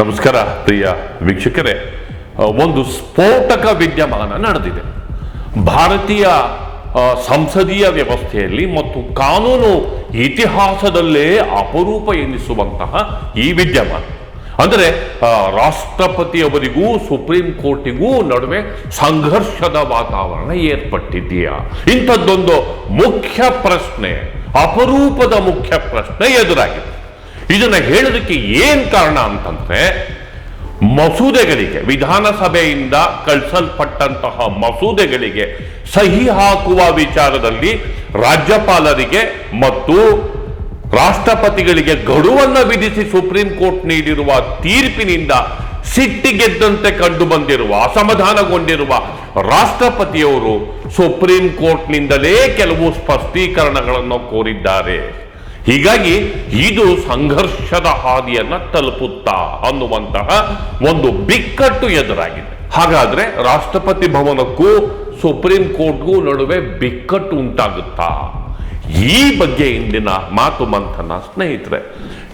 ನಮಸ್ಕಾರ, ಪ್ರಿಯ ವೀಕ್ಷಕರೇ. ಒಂದು ಸ್ಫೋಟಕ ವಿದ್ಯಮಾನ ನಡೆದಿದೆ. ಭಾರತೀಯ ಸಂಸದೀಯ ವ್ಯವಸ್ಥೆಯಲ್ಲಿ ಮತ್ತು ಕಾನೂನು ಇತಿಹಾಸದಲ್ಲೇ ಅಪರೂಪ ಎನ್ನಿಸುವಂತಹ ಈ ವಿದ್ಯಮಾನ. ಅಂದರೆ ರಾಷ್ಟ್ರಪತಿಯವರಿಗೂ, ಸುಪ್ರೀಂ ಕೋರ್ಟಿಗೂ ನಡುವೆ ಸಂಘರ್ಷದ ವಾತಾವರಣ ಏರ್ಪಟ್ಟಿದೆಯಾ? ಇಂಥದ್ದೊಂದು ಮುಖ್ಯ ಪ್ರಶ್ನೆ, ಅಪರೂಪದ ಮುಖ್ಯ ಪ್ರಶ್ನೆ ಎದುರಾಗಿದೆ. ಇದನ್ನ ಹೇಳೋದಕ್ಕೆ ಏನ್ ಕಾರಣ ಅಂತಂದ್ರೆ ಮಸೂದೆಗಳಿಗೆ, ವಿಧಾನಸಭೆಯಿಂದ ಕಳಿಸಲ್ಪಟ್ಟಂತಹ ಮಸೂದೆಗಳಿಗೆ ಸಹಿ ಹಾಕುವ ವಿಚಾರದಲ್ಲಿ ರಾಜ್ಯಪಾಲರಿಗೆ ಮತ್ತು ರಾಷ್ಟ್ರಪತಿಗಳಿಗೆ ಗಡುವನ್ನ ವಿಧಿಸಿ ಸುಪ್ರೀಂ ಕೋರ್ಟ್ ನೀಡಿರುವ ತೀರ್ಪಿನಿಂದ ಸಿಟ್ಟಿಗೆದ್ದಂತೆ ಕಂಡು ಬಂದಿರುವ, ಅಸಮಾಧಾನಗೊಂಡಿರುವ ರಾಷ್ಟ್ರಪತಿಯವರು ಸುಪ್ರೀಂ ಕೋರ್ಟ್ನಿಂದಲೇ ಕೆಲವು ಸ್ಪಷ್ಟೀಕರಣಗಳನ್ನು ಕೋರಿದ್ದಾರೆ. ಹೀಗಾಗಿ ಇದು ಸಂಘರ್ಷದ ಹಾದಿಯನ್ನ ತಲುಪುತ್ತಾ ಅನ್ನುವಂತಹ ಒಂದು ಬಿಕ್ಕಟ್ಟು ಎದುರಾಗಿದೆ. ಹಾಗಾದ್ರೆ ರಾಷ್ಟ್ರಪತಿ ಭವನಕ್ಕೂ ಸುಪ್ರೀಂ ಕೋರ್ಟ್ಗೂ ನಡುವೆ ಬಿಕ್ಕಟ್ಟು ಉಂಟಾಗುತ್ತಾ? ಈ ಬಗ್ಗೆ ಇಂದಿನ ಮಾತು ಮಂಥನ ಸ್ನೇಹಿತರೆ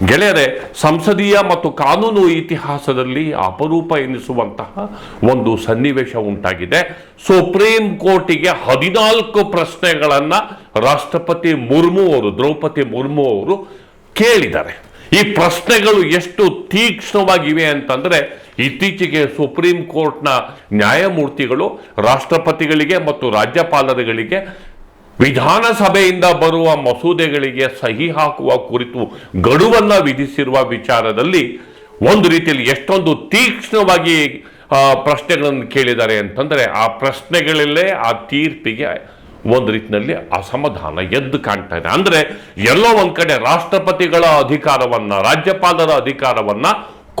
ಗೆಳೆಯರೆ, ಸಂಸದೀಯ ಮತ್ತು ಕಾನೂನು ಇತಿಹಾಸದಲ್ಲಿ ಅಪರೂಪ ಎನಿಸುವಂತಹ ಒಂದು ಸನ್ನಿವೇಶ ಉಂಟಾಗಿದೆ. ಸುಪ್ರೀಂ ಕೋರ್ಟಿಗೆ ಹದಿನಾಲ್ಕು ಪ್ರಶ್ನೆಗಳನ್ನು ರಾಷ್ಟ್ರಪತಿ ಮುರ್ಮು ಅವರು, ದ್ರೌಪದಿ ಮುರ್ಮು ಅವರು ಕೇಳಿದ್ದಾರೆ. ಈ ಪ್ರಶ್ನೆಗಳು ಎಷ್ಟು ತೀಕ್ಷ್ಣವಾಗಿವೆ ಅಂತಂದ್ರೆ, ಇತ್ತೀಚೆಗೆ ಸುಪ್ರೀಂ ಕೋರ್ಟ್ನ ನ್ಯಾಯಮೂರ್ತಿಗಳು, ರಾಷ್ಟ್ರಪತಿಗಳಿಗೆ ಮತ್ತು ರಾಜ್ಯಪಾಲರುಗಳಿಗೆ ವಿಧಾನಸಭೆಯಿಂದ ಬರುವ ಮಸೂದೆಗಳಿಗೆ ಸಹಿ ಹಾಕುವ ಕುರಿತು ಗಡುವನ್ನ ವಿಧಿಸಿರುವ ವಿಚಾರದಲ್ಲಿ ಒಂದು ರೀತಿಯಲ್ಲಿ ಎಷ್ಟೊಂದು ತೀಕ್ಷ್ಣವಾಗಿ ಪ್ರಶ್ನೆಗಳನ್ನು ಕೇಳಿದ್ದಾರೆ ಅಂತಂದರೆ ಆ ಪ್ರಶ್ನೆಗಳಲ್ಲೇ ಆ ತೀರ್ಪಿಗೆ ಒಂದು ರೀತಿಯಲ್ಲಿ ಅಸಮಾಧಾನ ಎದ್ದು ಕಾಣ್ತಾ ಇದೆ. ಅಂದರೆ ಎಲ್ಲೋ ಒಂದು ಕಡೆ ರಾಷ್ಟ್ರಪತಿಗಳ ಅಧಿಕಾರವನ್ನು, ರಾಜ್ಯಪಾಲರ ಅಧಿಕಾರವನ್ನು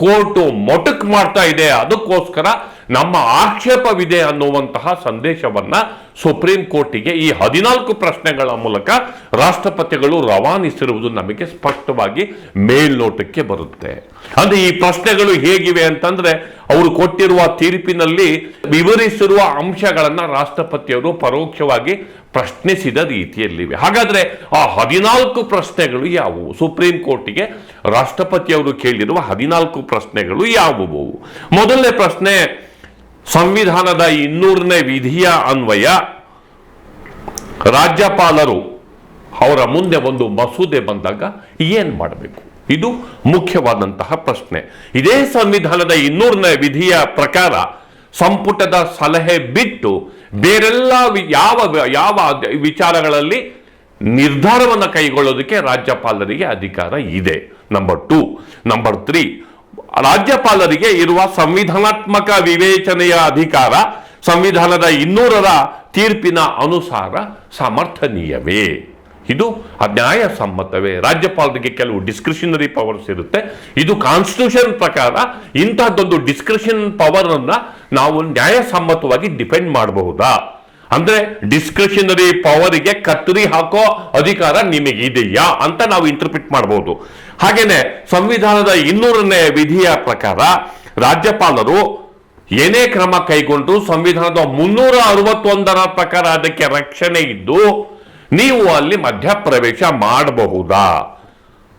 ಕೋರ್ಟು ಮೊಟಕ್ ಮಾಡ್ತಾ ಇದೆ. ಅದಕ್ಕೋಸ್ಕರ ನಮ್ಮ ಆಕ್ಷೇಪವಿದೆ ಅನ್ನುವಂತಹ ಸಂದೇಶವನ್ನ ಸುಪ್ರೀಂ ಕೋರ್ಟಿಗೆ ಈ ಹದಿನಾಲ್ಕು ಪ್ರಶ್ನೆಗಳ ಮೂಲಕ ರಾಷ್ಟ್ರಪತಿಗಳು ರವಾನಿಸಿರುವುದು ನಮಗೆ ಸ್ಪಷ್ಟವಾಗಿ ಮೇಲ್ನೋಟಕ್ಕೆ ಬರುತ್ತೆ. ಅಂದ್ರೆ ಈ ಪ್ರಶ್ನೆಗಳು ಹೇಗಿವೆ ಅಂತಂದ್ರೆ ಅವರು ಕೊಟ್ಟಿರುವ ತೀರ್ಪಿನಲ್ಲಿ ವಿವರಿಸಿರುವ ಅಂಶಗಳನ್ನ ರಾಷ್ಟ್ರಪತಿಯವರು ಪರೋಕ್ಷವಾಗಿ ಪ್ರಶ್ನಿಸಿದ ರೀತಿಯಲ್ಲಿವೆ. ಹಾಗಾದ್ರೆ ಆ ಹದಿನಾಲ್ಕು ಪ್ರಶ್ನೆಗಳು ಯಾವುವು? ಸುಪ್ರೀಂ ಕೋರ್ಟಿಗೆ ರಾಷ್ಟ್ರಪತಿಯವರು ಕೇಳಿರುವ ಹದಿನಾಲ್ಕು ಪ್ರಶ್ನೆಗಳು ಯಾವುವು? ಮೊದಲನೇ ಪ್ರಶ್ನೆ ಸಂವಿಧಾನದ ಇನ್ನೂರನೇ ವಿಧಿಯ ಅನ್ವಯ. ರಾಜ್ಯಪಾಲರು ಅವರ ಮುಂದೆ ಒಂದು ಮಸೂದೆ ಬಂದಾಗ ಏನು ಮಾಡಬೇಕು? ಇದು ಮುಖ್ಯವಾದಂತಹ ಪ್ರಶ್ನೆ. ಇದೇ ಸಂವಿಧಾನದ ಇನ್ನೂರನೇ ವಿಧಿಯ ಪ್ರಕಾರ ಸಂಪುಟದ ಸಲಹೆ ಬಿಟ್ಟು ಬೇರೆಲ್ಲ ಯಾವ ಯಾವ ವಿಚಾರಗಳಲ್ಲಿ ನಿರ್ಧಾರವನ್ನು ಕೈಗೊಳ್ಳೋದಕ್ಕೆ ರಾಜ್ಯಪಾಲರಿಗೆ ಅಧಿಕಾರ ಇದೆ. ನಂಬರ್ ಟೂ ನಂಬರ್ ತ್ರೀ ರಾಜ್ಯಪಾಲರಿಗೆ ಇರುವ ಸಂವಿಧಾನಾತ್ಮಕ ವಿವೇಚನೆಯ ಅಧಿಕಾರ ಸಂವಿಧಾನದ ಇನ್ನೂರರ ತೀರ್ಪಿನ ಅನುಸಾರ ಸಮರ್ಥನೀಯವೇ. ಇದು ನ್ಯಾಯಸಮ್ಮತವೇ ರಾಜ್ಯಪಾಲರಿಗೆ ಕೆಲವು ಡಿಸ್ಕ್ರಿಷನರಿ ಪವರ್ಸ್ ಇರುತ್ತೆ. ಇದು ಕಾನ್ಸ್ಟಿಟ್ಯೂಷನ್ ಪ್ರಕಾರ ಇಂತಹದ್ದೊಂದು ಡಿಸ್ಕ್ರಿಷನ್ ಪವರ್ ಅನ್ನ ನಾವು ನ್ಯಾಯಸಮ್ಮತವಾಗಿ ಡಿಪೆಂಡ್ ಮಾಡಬಹುದಾ? ಅಂದ್ರೆ ಡಿಸ್ಕ್ರಿಷನರಿ ಪವರಿಗೆ ಕತ್ತರಿ ಹಾಕೋ ಅಧಿಕಾರ ನಿಮಗಿದೆಯಾ ಅಂತ ನಾವು ಇಂಟರ್ಪ್ರಿಟ್ ಮಾಡಬಹುದು ಹಾಗೇನೆ ಸಂವಿಧಾನದ ಇನ್ನೂರನೇ ವಿಧಿಯ ಪ್ರಕಾರ ರಾಜ್ಯಪಾಲರು ಏನೇ ಕ್ರಮ ಕೈಗೊಂಡು ಸಂವಿಧಾನದ ಮುನ್ನೂರ ಅರವತ್ತೊಂದರ ಪ್ರಕಾರ ಅದಕ್ಕೆ ರಕ್ಷಣೆ ಇದ್ದು ನೀವು ಅಲ್ಲಿ ಮಧ್ಯಪ್ರವೇಶ ಮಾಡಬಹುದಾ?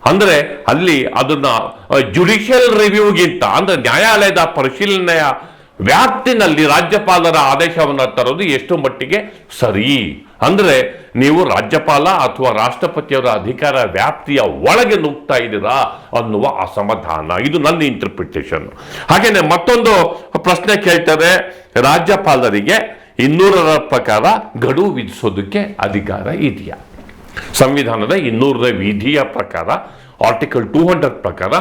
ಅಂದ್ರೆ ಅಲ್ಲಿ ಅದನ್ನ ಜುಡಿಷಿಯಲ್ ರಿವ್ಯೂಗಿಂತ ಅಂದ್ರೆ ನ್ಯಾಯಾಲಯದ ಪರಿಶೀಲನೆಯ ವ್ಯಾಪ್ತಿನಲ್ಲಿ ರಾಜ್ಯಪಾಲರ ಆದೇಶವನ್ನು ತರೋದು ಎಷ್ಟು ಮಟ್ಟಿಗೆ ಸರಿ? ಅಂದ್ರೆ ನೀವು ರಾಜ್ಯಪಾಲ ಅಥವಾ ರಾಷ್ಟ್ರಪತಿಯವರ ಅಧಿಕಾರ ವ್ಯಾಪ್ತಿಯ ಒಳಗೆ ನುಗ್ತಾ ಇದ್ದೀರಾ ಅನ್ನುವ ಅಸಮಾಧಾನ. ಇದು ನನ್ನ ಇಂಟರ್ಪ್ರಿಟೇಷನ್ ಹಾಗೆಯೇ ಮತ್ತೊಂದು ಪ್ರಶ್ನೆ ಕೇಳ್ತಾರೆ ರಾಜ್ಯಪಾಲರಿಗೆ ಇನ್ನೂರರ ಪ್ರಕಾರ ಗಡುವು ವಿಧಿಸೋದಕ್ಕೆ ಅಧಿಕಾರ ಇದೆಯಾ? ಸಂವಿಧಾನದ ಇನ್ನೂರರ ವಿಧಿಯ ಪ್ರಕಾರ ಆರ್ಟಿಕಲ್ ಟೂ ಹಂಡ್ರೆಡ್ ಪ್ರಕಾರ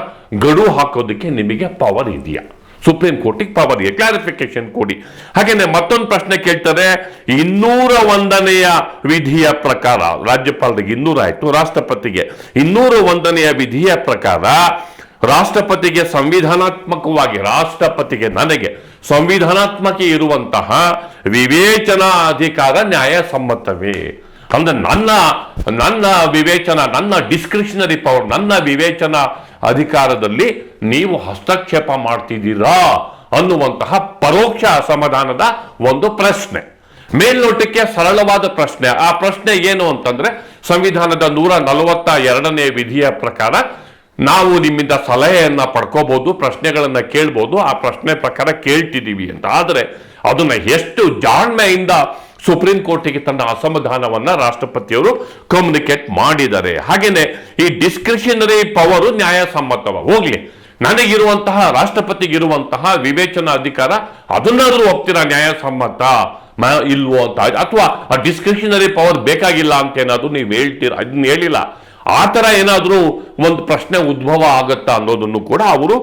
ಗಡುವು ಹಾಕೋದಕ್ಕೆ ನಿಮಗೆ ಪವರ್ ಇದೆಯಾ? ಸುಪ್ರೀಂ ಕೋರ್ಟಿಗೆ ಪವರ್ ಇದೆ ಕ್ಲಾರಿಫಿಕೇಶನ್ ಕೊಡಿ. ಹಾಗೇನೆ ಮತ್ತೊಂದು ಪ್ರಶ್ನೆ ಕೇಳ್ತಾರೆ ಇನ್ನೂರ ಒಂದನೆಯ ವಿಧಿಯ ಪ್ರಕಾರ, ರಾಜ್ಯಪಾಲರಿಗೆ ಇನ್ನೂರ ಆಯ್ತು, ರಾಷ್ಟ್ರಪತಿಗೆ ಇನ್ನೂರ ಒಂದನೆಯ ವಿಧಿಯ ಪ್ರಕಾರ, ರಾಷ್ಟ್ರಪತಿಗೆ ಸಂವಿಧಾನಾತ್ಮಕವಾಗಿ, ರಾಷ್ಟ್ರಪತಿಗೆ ನನಗೆ ಸಂವಿಧಾನಾತ್ಮಕ ಇರುವಂತಹ ವಿವೇಚನಾ ಅಧಿಕಾರ ನ್ಯಾಯಸಮ್ಮತವೇ ಅಂದ್ರೆ ನನ್ನ ನನ್ನ ವಿವೇಚನ, ನನ್ನ ಡಿಸ್ಕ್ರಿಷನರಿ ಪವರ್ ನನ್ನ ವಿವೇಚನಾ ಅಧಿಕಾರದಲ್ಲಿ ನೀವು ಹಸ್ತಕ್ಷೇಪ ಮಾಡ್ತಿದ್ದೀರಾ ಅನ್ನುವಂತಹ ಪರೋಕ್ಷ ಅಸಮಾಧಾನದ ಒಂದು ಪ್ರಶ್ನೆ. ಮೇಲ್ನೋಟಕ್ಕೆ ಸರಳವಾದ ಪ್ರಶ್ನೆ. ಆ ಪ್ರಶ್ನೆ ಏನು ಅಂತಂದ್ರೆ, ಸಂವಿಧಾನದ ನೂರ ನಲವತ್ತ ಎರಡನೇ ವಿಧಿಯ ಪ್ರಕಾರ ನಾವು ನಿಮ್ಮಿಂದ ಸಲಹೆಯನ್ನು ಪಡ್ಕೋಬಹುದು ಪ್ರಶ್ನೆಗಳನ್ನು ಕೇಳ್ಬೋದು, ಆ ಪ್ರಶ್ನೆ ಪ್ರಕಾರ ಕೇಳ್ತಿದ್ದೀವಿ ಅಂತ. ಆದರೆ ಅದನ್ನು ಎಷ್ಟು ಜಾಣ್ಮೆಯಿಂದ ಸುಪ್ರೀಂ ಕೋರ್ಟಿಗೆ ತನ್ನ ಅಸಮಾಧಾನವನ್ನು ರಾಷ್ಟ್ರಪತಿಯವರು ಕಮ್ಯುನಿಕೇಟ್ ಮಾಡಿದ್ದಾರೆ ಹಾಗೆಯೇ ಈ ಡಿಸ್ಕ್ರಿಷನರಿ ಪವರು ನ್ಯಾಯಸಮ್ಮತವ. ಹೋಗ್ಲಿ, ನನಗಿರುವಂತಹ, ರಾಷ್ಟ್ರಪತಿಗಿರುವಂತಹ ವಿವೇಚನಾ ಅಧಿಕಾರ, ಅದನ್ನಾದರೂ ಒಪ್ತೀರಾ ನ್ಯಾಯಸಮ್ಮತ? ಇಲ್ವೋ ಅಂತ. ಅಥವಾ ಆ ಡಿಸ್ಕ್ರಿಷನರಿ ಪವರ್ ಬೇಕಾಗಿಲ್ಲ ಅಂತ ಏನಾದ್ರು ನೀವು ಹೇಳ್ತೀರಾ? ಅದನ್ನ ಹೇಳಿಲ್ಲ. ಆ ಥರ ಏನಾದರೂ ಒಂದು ಪ್ರಶ್ನೆ ಉದ್ಭವ ಆಗುತ್ತಾ ಅನ್ನೋದನ್ನು ಕೂಡ ಅವರು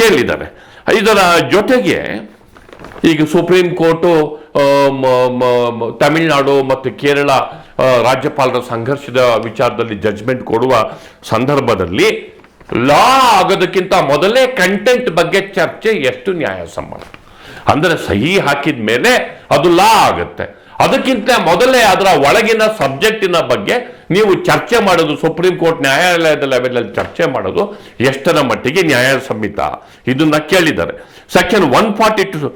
ಕೇಳಿದ್ದಾರೆ. ಇದರ ಜೊತೆಗೆ ಈಗ ಸುಪ್ರೀಂ ಕೋರ್ಟು ತಮಿಳುನಾಡು ಮತ್ತು ಕೇರಳ ರಾಜ್ಯಪಾಲರ ಸಂಘರ್ಷದ ವಿಚಾರದಲ್ಲಿ ಜಡ್ಜ್ಮೆಂಟ್ ಕೊಡುವ ಸಂದರ್ಭದಲ್ಲಿ ಲಾ ಆಗೋದಕ್ಕಿಂತ ಮೊದಲೇ ಕಂಟೆಂಟ್ ಬಗ್ಗೆ ಚರ್ಚೆ ಎಷ್ಟು ನ್ಯಾಯಸಮ್ಮತ? ಅಂದ್ರೆ ಸಹಿ ಹಾಕಿದ ಮೇಲೆ ಅದು ಲಾ ಆಗುತ್ತೆ. ಅದಕ್ಕಿಂತ ಮೊದಲೇ ಅದರ ಒಳಗಿನ ಸಬ್ಜೆಕ್ಟಿನ ಬಗ್ಗೆ ನೀವು ಚರ್ಚೆ ಮಾಡೋದು ಸುಪ್ರೀಂ ಕೋರ್ಟ್ ನ್ಯಾಯಾಲಯದ ಲೆವೆಲಲ್ಲಿ ಚರ್ಚೆ ಮಾಡೋದು ಎಷ್ಟರ ಮಟ್ಟಿಗೆ ನ್ಯಾಯಸಮ್ಮತ ಇದನ್ನ ಕೇಳಿದ್ದಾರೆ. ಸೆಕ್ಷನ್ ಒನ್ ಫಾರ್ಟಿ ಟು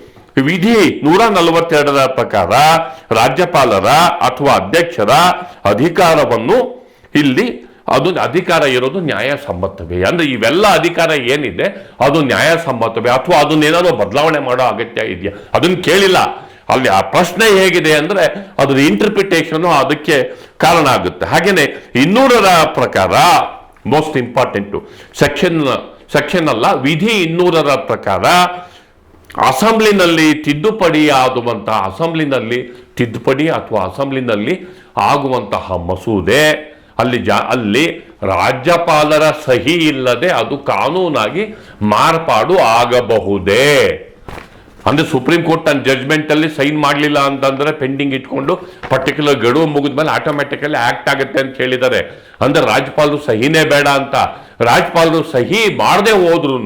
ವಿಧಿ ನೂರ ನಲವತ್ತೆರಡರ ಪ್ರಕಾರ ರಾಜ್ಯಪಾಲರ ಅಥವಾ ಅಧ್ಯಕ್ಷರ ಅಧಿಕಾರವನ್ನು ಇಲ್ಲಿ ಅದು ಅಧಿಕಾರ ಇರೋದು ನ್ಯಾಯಸಮ್ಮತವೇ ಅಂದ್ರೆ ಇವೆಲ್ಲ ಅಧಿಕಾರ ಏನಿದೆ ಅದು ನ್ಯಾಯಸಮ್ಮತವೇ ಅಥವಾ ಅದನ್ನೇನಾದ್ರು ಬದಲಾವಣೆ ಮಾಡೋ ಅಗತ್ಯ ಇದೆಯಾ? ಅದನ್ನ ಕೇಳಿಲ್ಲ. ಅಲ್ಲಿ ಆ ಪ್ರಶ್ನೆ ಹೇಗಿದೆ ಅಂದ್ರೆ ಅದರ ಇಂಟರ್ಪ್ರಿಟೇಷನ್ ಅದಕ್ಕೆ ಕಾರಣ ಆಗುತ್ತೆ. ಹಾಗೇನೆ ಇನ್ನೂರರ ಪ್ರಕಾರ ಮೋಸ್ಟ್ ಇಂಪಾರ್ಟೆಂಟು ಸೆಕ್ಷನ್ ಸೆಕ್ಷನ್ ಅಲ್ಲ, ವಿಧಿ ಇನ್ನೂರರ ಪ್ರಕಾರ ಅಸೆಂಬ್ಲಿನಲ್ಲಿ ತಿದ್ದುಪಡಿ ಆಗುವಂತಹ ಅಸೆಂಬ್ಲಿನಲ್ಲಿ ತಿದ್ದುಪಡಿ ಅಥವಾ ಅಸೆಂಬ್ಲಿನಲ್ಲಿ ಆಗುವಂತಹ ಮಸೂದೆ, ಅಲ್ಲಿ ಜಾ, ಅಲ್ಲಿ ರಾಜ್ಯಪಾಲರ ಸಹಿ ಇಲ್ಲದೆ ಅದು ಕಾನೂನಾಗಿ ಮಾರ್ಪಾಡು ಆಗಬಹುದೇ? ಅಂದ್ರೆ ಸುಪ್ರೀಂ ಕೋರ್ಟ್ ತನ್ನ ಜಡ್ಜ್ಮೆಂಟ್ ಅಲ್ಲಿ ಸೈನ್ ಮಾಡಲಿಲ್ಲ ಅಂತಂದ್ರೆ ಪೆಂಡಿಂಗ್ ಇಟ್ಕೊಂಡು ಪರ್ಟಿಕ್ಯುಲರ್ ಗಡುವು ಮುಗಿದ ಮೇಲೆ ಆಟೋಮ್ಯಾಟಿಕಲಿ ಆಕ್ಟ್ ಆಗುತ್ತೆ ಅಂತ ಹೇಳಿದ್ದಾರೆ. ಅಂದ್ರೆ ರಾಜ್ಯಪಾಲರು ಸಹಿನೇ ಬೇಡ ಅಂತ. ರಾಜ್ಯಪಾಲರು ಸಹಿ ಮಾಡದೆ ಹೋದ್ರೂ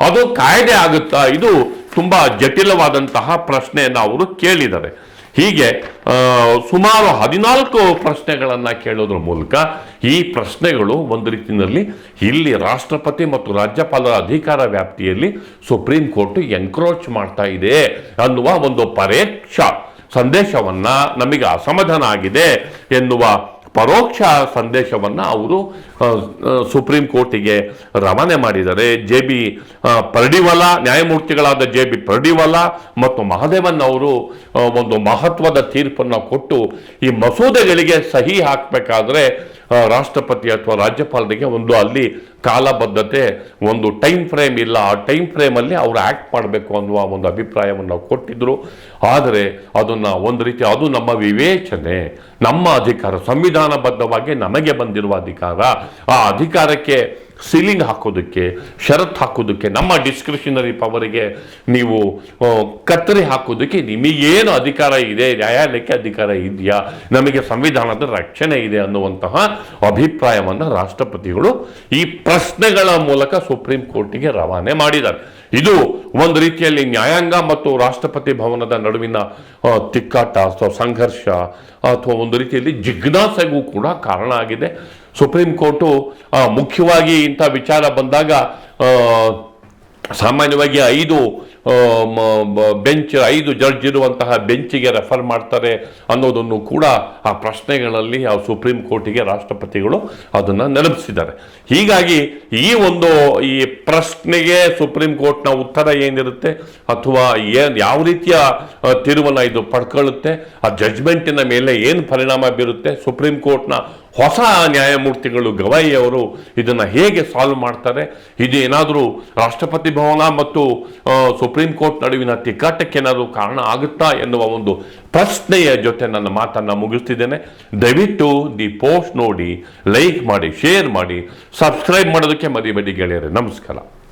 ಅದು ಕಾಯ್ದೆ ಆಗುತ್ತಾ? ಇದು ತುಂಬಾ ಜಟಿಲವಾದಂತಹ ಪ್ರಶ್ನೆಯನ್ನು ಅವರು ಕೇಳಿದ್ದಾರೆ. ಹೀಗೆ ಸುಮಾರು ಹದಿನಾಲ್ಕು ಪ್ರಶ್ನೆಗಳನ್ನು ಕೇಳೋದ್ರ ಮೂಲಕ ಈ ಪ್ರಶ್ನೆಗಳು ಒಂದು ರೀತಿಯಲ್ಲಿ ಇಲ್ಲಿ ರಾಷ್ಟ್ರಪತಿ ಮತ್ತು ರಾಜ್ಯಪಾಲರ ಅಧಿಕಾರ ವ್ಯಾಪ್ತಿಯಲ್ಲಿ ಸುಪ್ರೀಂ ಕೋರ್ಟ್ ಎನ್ಕ್ರೋಚ್ ಮಾಡ್ತಾ ಇದೆ ಅನ್ನುವ ಒಂದು ಪರೇಕ್ಷ ಸಂದೇಶವನ್ನು ನಮಗೆ ಅಸಮಾಧಾನ ಆಗಿದೆ ಎನ್ನುವ ಪರೋಕ್ಷ ಸಂದೇಶವನ್ನು ಅವರು ಸುಪ್ರೀಂ ಕೋರ್ಟಿಗೆ ರವಾನೆ ಮಾಡಿದ್ದಾರೆ ಜೆ ಬಿ ಪರ್ಡಿವಾಲ, ನ್ಯಾಯಮೂರ್ತಿಗಳಾದ ಜೆ ಬಿ ಪರ್ಡಿವಲ ಮತ್ತು ಮಹದೇವನ್ ಅವರು ಒಂದು ಮಹತ್ವದ ತೀರ್ಪನ್ನು ಕೊಟ್ಟು ಈ ಮಸೂದೆಗಳಿಗೆ ಸಹಿ ಹಾಕಬೇಕಾದ್ರೆ ರಾಷ್ಟ್ರಪತಿ ಅಥವಾ ರಾಜ್ಯಪಾಲರಿಗೆ ಒಂದು ಅಲ್ಲಿ ಕಾಲಬದ್ಧತೆ, ಒಂದು ಟೈಮ್ ಫ್ರೇಮ್ ಇಲ್ಲ. ಆ ಟೈಮ್ ಫ್ರೇಮಲ್ಲಿ ಅವರು ಆ್ಯಕ್ಟ್ ಮಾಡಬೇಕು ಅನ್ನುವ ಒಂದು ಅಭಿಪ್ರಾಯವನ್ನು ಕೊಟ್ಟಿದ್ದರು ಆದರೆ ಅದನ್ನು ಒಂದು ರೀತಿ, ಅದು ನಮ್ಮ ವಿವೇಚನೆ. ನಮ್ಮ ಅಧಿಕಾರ, ಸಂವಿಧಾನಬದ್ಧವಾಗಿ ನಮಗೆ ಬಂದಿರುವ ಅಧಿಕಾರ. ಆ ಅಧಿಕಾರಕ್ಕೆ ಸೀಲಿಂಗ್ ಹಾಕೋದಕ್ಕೆ ಷರತ್ ಹಾಕೋದಕ್ಕೆ, ನಮ್ಮ ಡಿಸ್ಕ್ರಿಷನರಿ ಪವರಿಗೆ ನೀವು ಕತ್ತರಿ ಹಾಕೋದಕ್ಕೆ ನಿಮಗೇನು ಅಧಿಕಾರ ಇದೆ, ನ್ಯಾಯಾಲಯಕ್ಕೆ ಅಧಿಕಾರ ಇದೆಯಾ, ನಮಗೆ ಸಂವಿಧಾನದ ರಕ್ಷಣೆ ಇದೆ ಅನ್ನುವಂತಹ ಅಭಿಪ್ರಾಯವನ್ನು ರಾಷ್ಟ್ರಪತಿಗಳು ಈ ಪ್ರಶ್ನೆಗಳ ಮೂಲಕ ಸುಪ್ರೀಂ ಕೋರ್ಟಿಗೆ ರವಾನೆ ಮಾಡಿದ್ದಾರೆ. ಇದು ಒಂದು ರೀತಿಯಲ್ಲಿ ನ್ಯಾಯಾಂಗ ಮತ್ತು ರಾಷ್ಟ್ರಪತಿ ಭವನದ ನಡುವಿನ ತಿಕ್ಕಾಟ ಅಥವಾ ಸಂಘರ್ಷ ಅಥವಾ ಒಂದು ರೀತಿಯಲ್ಲಿ ಜಿಜ್ಞಾಸೆಗೂ ಕೂಡ ಕಾರಣ ಆಗಿದೆ. ಸುಪ್ರೀಂ ಕೋರ್ಟು ಮುಖ್ಯವಾಗಿ ಇಂಥ ವಿಚಾರ ಬಂದಾಗ ಸಾಮಾನ್ಯವಾಗಿ ಐದು ಬೆಂಚ್, ಐದು ಜಡ್ಜ್ ಇರುವಂತಹ ಬೆಂಚಿಗೆ ರೆಫರ್ ಮಾಡ್ತಾರೆ ಅನ್ನೋದನ್ನು ಕೂಡ ಆ ಪ್ರಶ್ನೆಗಳಲ್ಲಿ ಆ ಸುಪ್ರೀಂ ಕೋರ್ಟಿಗೆ ರಾಷ್ಟ್ರಪತಿಗಳು ಅದನ್ನು ನೆನಪಿಸಿದ್ದಾರೆ. ಹೀಗಾಗಿ ಈ ಒಂದು, ಈ ಪ್ರಶ್ನೆಗೆ ಸುಪ್ರೀಂ ಕೋರ್ಟ್ನ ಉತ್ತರ ಏನಿರುತ್ತೆ ಅಥವಾ ಏನು, ಯಾವ ರೀತಿಯ ತೀರ್ಮಾನ ಇದು ಪಡ್ಕೊಳ್ಳುತ್ತೆ, ಆ ಜಡ್ಜ್ಮೆಂಟಿನ ಮೇಲೆ ಏನು ಪರಿಣಾಮ ಬೀರುತ್ತೆ, ಸುಪ್ರೀಂ ಕೋರ್ಟ್ನ ಹೊಸ ನ್ಯಾಯಮೂರ್ತಿಗಳು ಗವಾಯಿ ಅವರು ಇದನ್ನು ಹೇಗೆ ಸಾಲ್ವ್ ಮಾಡ್ತಾರೆ? ಇದೇನಾದರೂ ರಾಷ್ಟ್ರಪತಿ ಭವನ ಮತ್ತು ಸುಪ್ರೀಂ ಕೋರ್ಟ್ ನಡುವಿನ ತಿಕ್ಕಾಟಕ್ಕೆ ಏನಾದರೂ ಕಾರಣ ಆಗುತ್ತಾ ಎನ್ನುವ ಒಂದು ಪ್ರಶ್ನೆಯ ಜೊತೆ ನನ್ನ ಮಾತನ್ನು ಮುಗಿಸ್ತಿದ್ದೇನೆ. ದಯವಿಟ್ಟು ದಿ ಪೋಸ್ಟ್ ನೋಡಿ, ಲೈಕ್ ಮಾಡಿ, ಶೇರ್ ಮಾಡಿ, ಸಬ್ಸ್ಕ್ರೈಬ್ ಮಾಡೋದಕ್ಕೆ ಮರಿಬೇಡಿ ಗೆಳೆಯರೆ. ನಮಸ್ಕಾರ.